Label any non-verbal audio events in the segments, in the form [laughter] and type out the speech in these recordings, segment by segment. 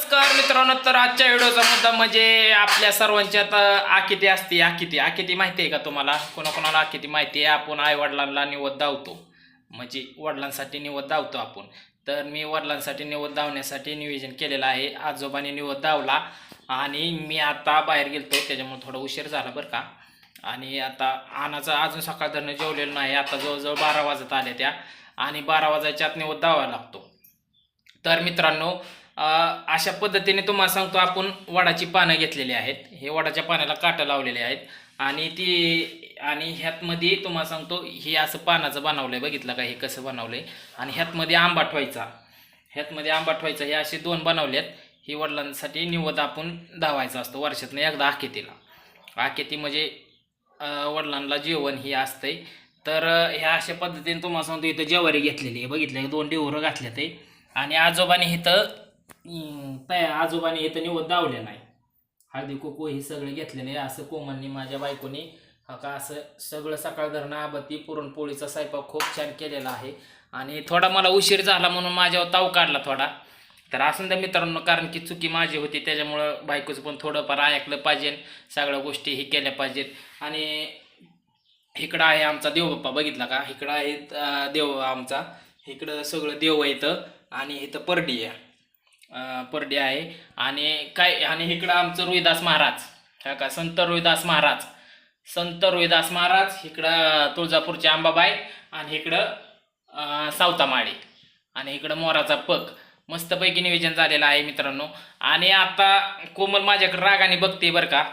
नमस्कार मित्रांनो तर आजच्या व्हिडिओचा मुद्दा म्हणजे आपल्या सर्वांच्यात आकिती असते आकिती आकिती माहिती आहे का तुम्हाला? कोणाकोणाला आकिती माहिती आहे आपण आई वडिलांना धावतो म्हणजे वडिलांसाठी निवद धावतो आपण. तर मी वडिलांसाठी निवद धावण्यासाठी नियोजन केलेलं आहे. आजोबाने निवद धावला आणि मी आता बाहेर गेलतो त्याच्यामुळे थोडा उशीर झाला बरं का. आणि आता आणाचा अजून सकाळधरणं जेवलेलं नाही. आता जवळजवळ बारा वाजत आल्या त्या. आणि बारा वाजायच्या आत निवद धावायला लागतो. तर मित्रांनो अशा पद्धतीने तुम्हाला सांगतो आपण वडाची पानं घेतलेली आहेत. हे वडाच्या पाण्याला काटं लावलेले आहेत. आणि ती आणि ह्यातमध्ये तुम्हाला सांगतो हे असं पानाचं बनवलं आहे बघितलं का? हे कसं बनवलं आहे आणि ह्यातमध्ये आंबा ठेवायचा. ह्यातमध्ये आंबा ठेवायचा. हे असे दोन बनवले आहेत. ही वडिलांसाठी निवद आपण धावायचा असतो. वर्षातनं एकदा आखेतीला. आखेती म्हणजे वडिलांना जेवण हे असतंय. तर ह्या अशा पद्धतीने तुम्हाला सांगतो इथं ज्वारी घेतलेली आहे. बघितलं दोन डिवरं घातल्यात आहे आणि आजोबाने इथं तया आजोबाने इथं निवड दावलेलं आहे हळदी कुकू हे सगळे घेतलेले असं कोमलनी माझ्या बायकोनी का असं सगळं सकाळ धरणं आबत्ती पुरणपोळीचा स्वयंपाक खूप छान केलेला आहे. आणि थोडा मला उशीर झाला म्हणून माझ्यावर ताव काढला थोडा. तर असं तर मित्रांनो कारण की चुकी माझी होती त्याच्यामुळं बायकोचं पण थोडंफार ऐकलं पाहिजे. सगळ्या गोष्टी ही केल्या पाहिजेत. आणि इकडं आहे आमचा देवबाप्पा बघितला का? इकडं आहे देव आमचा. इकडं सगळं देव येतं आणि इथं परडी आहे. परडी आहे. आणि काय आणि इकडं आमचं रोहिदास महाराज. हा का? संत रोहिदास महाराज. संत रोहिदास महाराज इकडं तुळजापूरचे आंबाबाई आणि इकडं सावतामाळी. आणि इकडं मोराचा पग. मस्तपैकी नियोजन झालेलं आहे मित्रांनो. आणि आता कोमल माझ्याकडे रागाने बघते बरं का.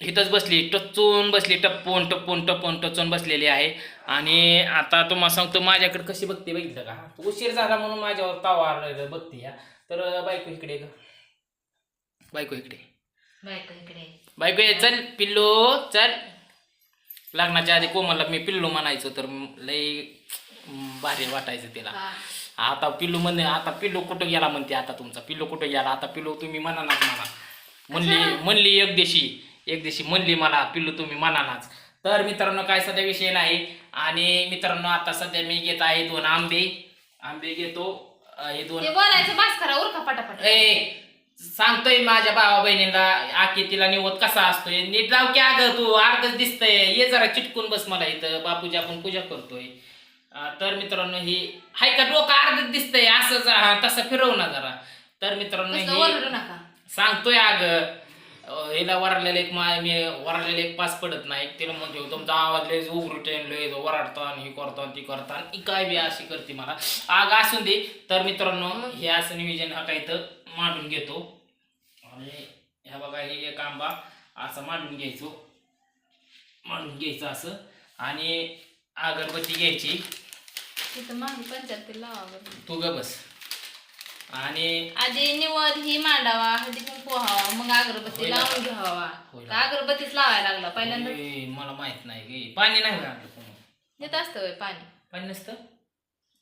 इथंच बसली टचून बसली टप्पून टप्पून टप्पून टचून बसलेली आहे. आणि आता तुम्हाला सांगतो माझ्याकडे कशी बघते बघितलं का? उशीर झाला म्हणून माझ्यावर तावा आलं बघते या. तर बायको इकडे ग. बायको इकडे. बायको इकडे बायको ये चल पिल्लू चल. लग्नाच्या आधी कोमलला मी पिल्लू म्हणायचो तर लई भारी वाटायचं तिला. हा. आता पिल्लू म्हणे आता पिल्लू कुठं गेला म्हणते आता तुमचा? पिल्लू कुठं गेला? आता पिल्लू तुम्ही म्हणानाच म्हणा. म्हणली म्हणली एक दिवशी एक दिवशी म्हणली मला पिल्लू तुम्ही म्हणानाच तर मित्रांनो काय सध्या विषय नाही. आणि मित्रांनो आता सध्या मी घेत आहे दोन आंबे. आंबे घेतो. हे दोन ते बोलायचं बास करा उरका पटापट. ए सांगतोय माझ्या भावा बहिणीला आके तिला निवत कसा असतोय? नीट जाऊ की अगं तू अर्धच दिसतंय. ये जरा चिटकून बस मला इथं. बापूजी आपण पूजा करतोय. अं, तर मित्रांनो ही हाय का डोकं अर्धच दिसतंय. असंच हा, तसं फिरव ना जरा. तर मित्रांनो तसं ही ओरडू नका. सांगतोय अगं. हिला वरलेले एक मा मी वरलेले एक पास पडत नाही. तिला म्हणतो तुमचा आवाज लय उघडू टेनलोय वराडतो आणि हे करतो आणि ती करतो आणि काय बी अशी करते मला. आग असून दे तर मित्रांनो हे असं नियोजन हा काय इथं मांडून घेतो. आणि ह्या बघा हे एक आंबा असं मांडून घ्यायचो. मांडून घ्यायचं असं. आणि अगरबत्ती घ्यायची. तू ग बस. आणि आधी निवड ही मांडावा हळदी कुंकू पोहावा मग अगरबत्ती. लावून घ्यावा. ना. का अगरबत्तीच लावायला लागला पहिल्यांदा. मला माहीत नाही गे पाणी नाही का आपलं कोण? देत असतं होय पाणी. पाणी नसतं?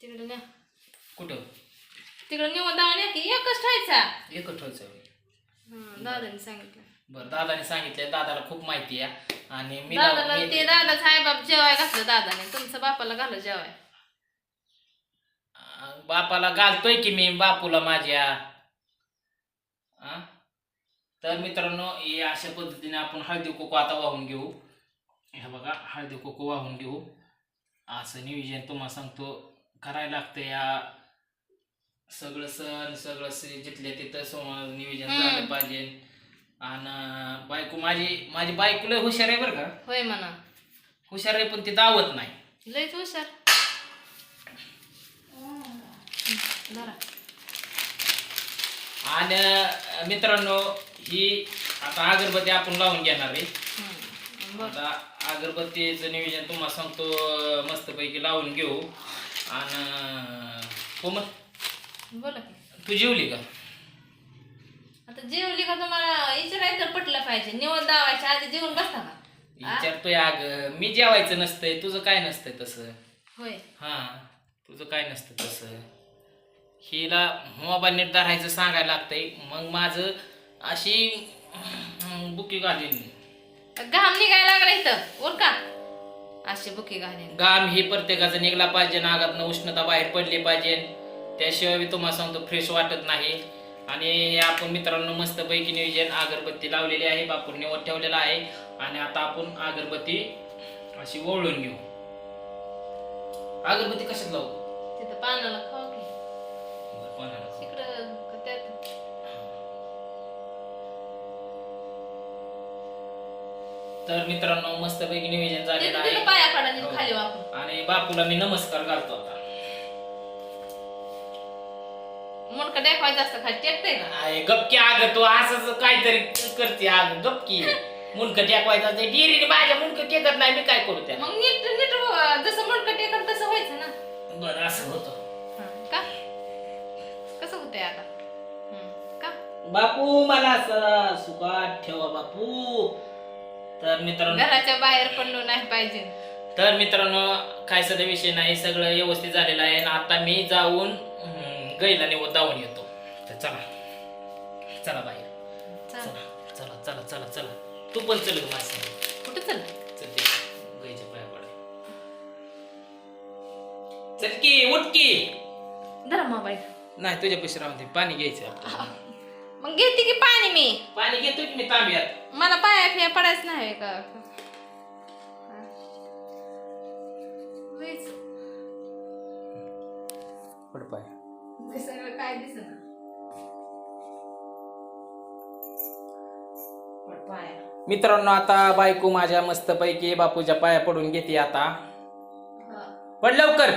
तिकडे न्या. कुठं? तिकडे निवड दावा की एकच ठेवायचा. एकच ठेवायचं होय. हं, दादाने सांगितलं. बरं दादाने सांगितलंय दादाला खूप माहिती आहे. आणि मी दादाला मी- ते दादा साहेबाप जेवाय घातलं दादाने तुमचं बापाला घालं जेवाय. बापाला घालतोय की मी? बापूला माझ्या. अं? तर मित्रांनो हे अशा पद्धतीने आपण हळदी कुकू आता वाहून घेऊ. हे बघा हळदी कुकू वाहून घेऊ. असं नियोजन तुम्हाला सांगतो. करायला लागतं या सगळं सण सगळं से जिथल्या तिथं सम- नियोजन. झालं पाहिजे. आणि बायको माझी माझी बायको लय हुशार आहे बरं का? होय म्हणा. हुशार आहे पण ती दावत नाही. लयच हुशार धरा. आणि मित्रांनो ही आता अगरबत्ती आपण लावून घेणार आहे. आता अगरबत्तीचं नियोजन तुम्हाला सांगतो मस्तपैकी लावून घेऊ. आणि कोमल बोला तू जेवली का? आता जेवली का तुम्हाला? विचारायचं तर पटलं पाहिजे. निवड दावायच्या आधी जेवून बसता का? विचारतोय अग. मी जेवायचं नसतंय. तुझं काय नसतंय तसं? होय. हा. तुझं काय नसतं तसं? हिला मोबाईल नीट धरायचं सांगायला लागतंय. मग माझं अशी बुकी घालीन घाम निघायला लागला इथं उर का? अशी बुकी घालीन. घाम ही प्रत्येकाचा निघला पाहिजे नागातनं उष्णता बाहेर पडली पाहिजे. त्याशिवाय मी तुम्हाला सांगतो फ्रेश वाटत नाही. आणि आपण मित्रांनो मस्तपैकी नियोजन अगरबत्ती लावलेली आहे बापून निवड ठेवलेला आहे. आणि आता आपण अगरबत्ती अशी ओळून घेऊ. अगरबत्ती कशात लावू? तिथं पानाला. मित्रांनो मस्तपैकी नियोजन झालेलं तिथं आहे. पाया पडा तिथं हो. खाली वापरून आणि बापूला मी नमस्कार घालतो आता. मुंडकं दाखवायचं असतं खाली टेकतंय का? आहे, गपकी आग तू असंच काहीतरी करते आग गपकी. मुंडकं टेकवायचं डिरीने माझ्या मुंडकं टेकत नाही मी काय करू मग नीट नीट अं, जसं मुंडकं टेकल तसं व्हायचं ना. बरं असं होतं. का? कसं होतंय आता? हं. का? बापू मला असं सुखात ठेवा बापू. तर मित्रांनो घराच्या बाहेर पडलो नाही पाहिजे. तर मित्रांनो काय सध्या विषय नाही सगळं व्यवस्थित झालेलं आहे. आणि आता मी जाऊन गाईला निवड जाऊन येतो. तर चला. चला बाहेर चल. चला चला चला चला तू पण चल ग माझ्या कुठं चल? चल गाईच्या पाया पड. चल की उठ की. धरा मोबाईल नाही तुझ्या पैसे राहून दे. पाणी घ्यायचं आपल्याला. मग घेते की पाणी मी? पाणी घेतो की मी तांब्यात? मला पाया फिया पडायचं नाही का? लईच पड पाय. ते सगळं काय दिसना? पड पाया. मित्रांनो आता बायको माझ्या मस्त पैकी बापूच्या पाया पडून घेते आता. पड लवकर.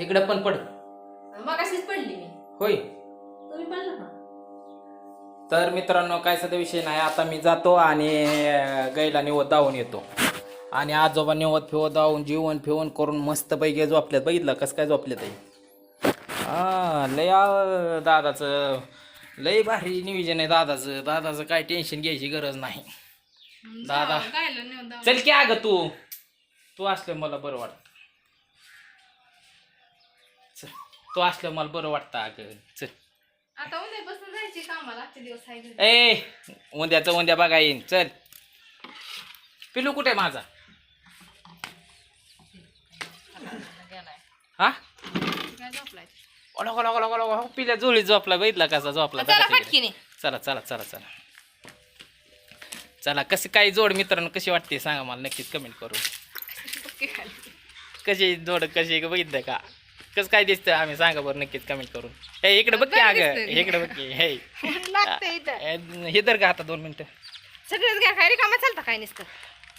इकडे पण पड. मग अशीच पडली मी. होय. तुम्ही पडला का? तर मित्रांनो काय सध्या विषय नाही. आता मी जातो आणि अं, गाईला निवड दावून येतो. आणि आजोबा निवड फिवत दावून जीवन फिवून करून मस्त पैकी झोपल्यात बघितलं कसं काय झोपल्यात हे? हा लय आ- दादाचं लय भारी नियोजन आहे दादाचं. दादाचं काय टेन्शन घ्यायची गरज नाही. दादा. जाऊ, गायला नेऊन जाऊ. चल की अगं तू. तू असलं मला बरं वाटतं. तू असलं मला बरं वाटतं अगं. चल. आता उद्यापासून जायची कामाला आजचे दिवस आहे घरी. ए उद्याचं उद्या बघा येईन. चल. पिलू कुठे माझा? गेलाय. हा? काय झोपलाय? ओला ओला ओला ओला ओला पिल्या जुळी झोपला बघितला कसा झोपला? चला तिकडे. चला चला चला चला. चला कशी काय जोड मित्रांनो कशी वाटते सांगा मला. नक्कीच कमेंट करून. [laughs] कशी जोड कशी आहे का बघितलं का? कसं काय दिसतं? आम्ही सांगा बरं नक्कीच कमेंट करून. हे इकडे बघ की अगं. इकडे बघ की हे. [laughs] लागतंय इथं. ए, हे तर का आता दोन मिनिटं? सगळेच घ्या काय रिकामा चालतं काय नुसतं?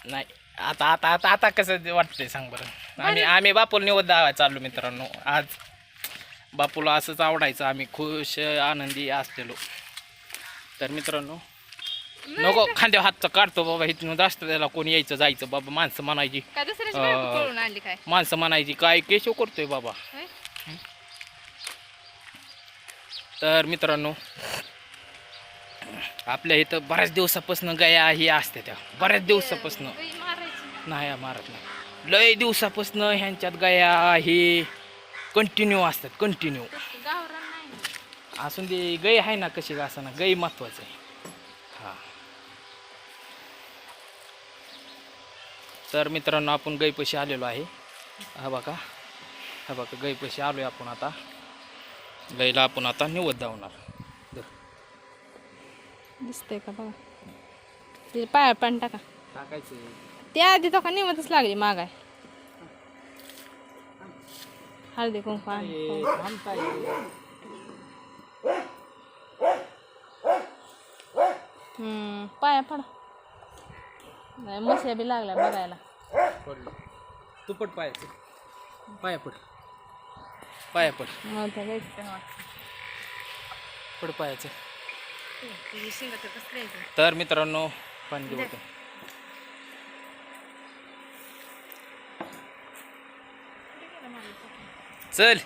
नाही आता आता आता आता कसं वाटतंय सांग बरं. आम्ही आम्ही बापूला निवड दावा चाललो मित्रांनो. आज बापूला असंच आवडायचं. आम्ही खुश आनंदी असलेलो. तर मित्रांनो नको खांद्या हातचं काढतो बाबा इथून जास्त त्याला कोणी यायचं जायचं बाबा माणसं म्हणायची. काय दुसऱ्याची अं, बायको पळून आणली काय? माणसं म्हणायची काय केशव करतोय बाबा? होय? तर मित्रांनो आपल्या इथं बऱ्याच दिवसापासून गया ही असते त्या. बऱ्याच दिवसापासून. गाई मारायची. नाही मारत नाही. लय दिवसापासून ह्यांच्यात गया ही कंटिन्यू असतात कंटिन्यू तसं गावरान नाही. असून दे गाय आहे ना कशी का ना गाय महत्वाचं आहे. तर मित्रांनो आपण गायपाशी आलेलो आहे. हा बघा. हा बघा गायपाशी आलोय आपण आता. गाईला आपण आता निवड धावणार. दिसतंय का बघा? ते पाया पण टाका. टाकायचं. त्या आधी तो का निमतच लागली मागाय? हळदी कुंकू पाया पडा. नाही मस्या बी लागल्या बघायला. पडलं. तू पट पायाचं. पाया पड. पाया पड. मग त्या गाईचं पण वाटतं. पड पायाचं तर मित्रांनो पाणी होतं चल.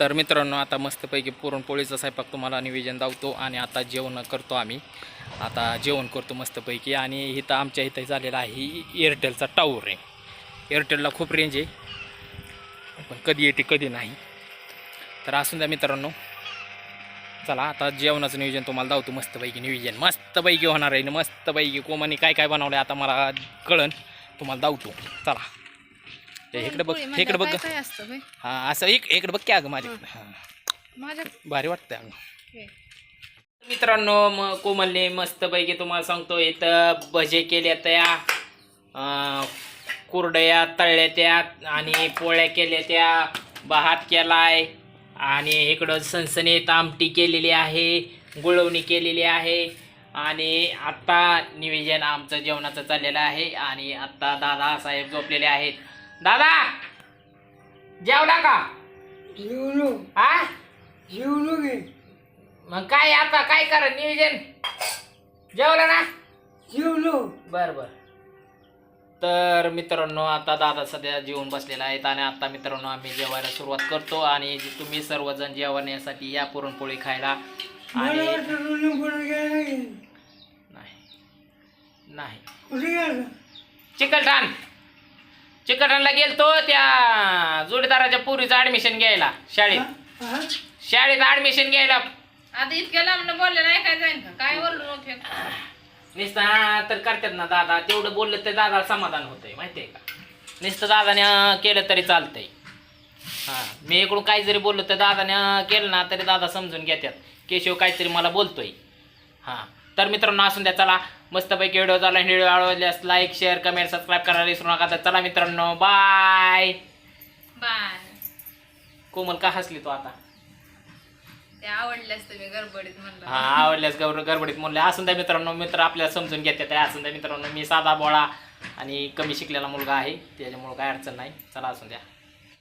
तर मित्रांनो आता मस्तपैकी पुरणपोळीचा स्वयंपाक तुम्हाला निवेदन दावतो आणि आता जेवण करतो आम्ही. आता जेवण करतो मस्तपैकी आणि इथं आमच्या इथं झालेला आहे एअरटेलचा टावर आहे. एअरटेलला खूप रेंज आहे. पण कधी येते कधी नाही. तर असून द्या मित्रांनो. चला आता जेवणाचं नियोजन तुम्हाला दावतो मस्तपैकी. नियोजन मस्तपैकी होणार आहे. मस्तपैकी कोमाने काय काय बनवलं आता मला कळन. तुम्हाला दावतो. चला. इकडे बघ पुरणपोळी इकडे बघ. म्हणजे? हा असं एक इकडे बघ की अगं हां. माझ्या भारी वाटतंय अगं. मित्रांनो मग कोमलने मस्तपैकी तुम्हाला सांगतो इथं भजे केल्या त्या कुरडया तळल्या त्या आणि पोळ्या केल्या त्या भात केलाय आणि इकडं सणसणीत आमटी केलेली आहे गुळवणी केलेली आहे आणि आत्ता निवेदन आमचं जेवणाचं चाललेलं आहे आणि आत्ता दादा साहेब झोपलेले आहेत. दादा जेवला का? जेवलो. हा जेवलो मग काय आता काय कर नियोजन? जेवलं ना? जेवलो. बर बर. तर मित्रांनो आता दादा सध्या जेवून बसलेला आहेत आणि आता मित्रांनो आम्ही जेवायला सुरुवात करतो आणि तुम्ही सर्वजण जेवण्यासाठी या पुरणपोळी खायला. आणि नाही. चिकलठाण चिकलठाणला गेलतो त्या जोडीदाराच्या पुरीचं ऍडमिशन घ्यायला शाळेत? शाळेत ऍडमिशन घ्यायला. आता इतक्या लांब बोलले नाही काय जाईन का? काय बोललो नव्हते नुसतं तर करतात ना दादा. तेवढं बोललं तर दादा समाधान होतंय माहितीये का? नुसतं दादाने अं, केलं तरी चालतंय. हां मी इकडून काही जरी बोललो तर दादाने अं, केलं ना तरी दादा समजून घेतात केशव काहीतरी मला बोलतोय. हां तर मित्रांनो असून द्या चला. मस्तपैकी व्हिडिओ झाला. व्हिडिओ आवडल्यास लाईक शेअर कमेंट सबस्क्राईब करायला विसरू नका. तर चला मित्रांनो बाय बाय कोमल का हसली तू आता? ते आवडल्यास तुम्ही गडबडीत म्हणलं. हा आवडल्यास गौर गडबडीत असून द्या मित्रांनो मित्र आपल्याला समजून घेतात असून द्या मित्रांनो मी साधा बोळा आणि कमी शिकलेला मुलगा आहे. त्याच्यामुळं काय अडचण नाही. चला असून द्या.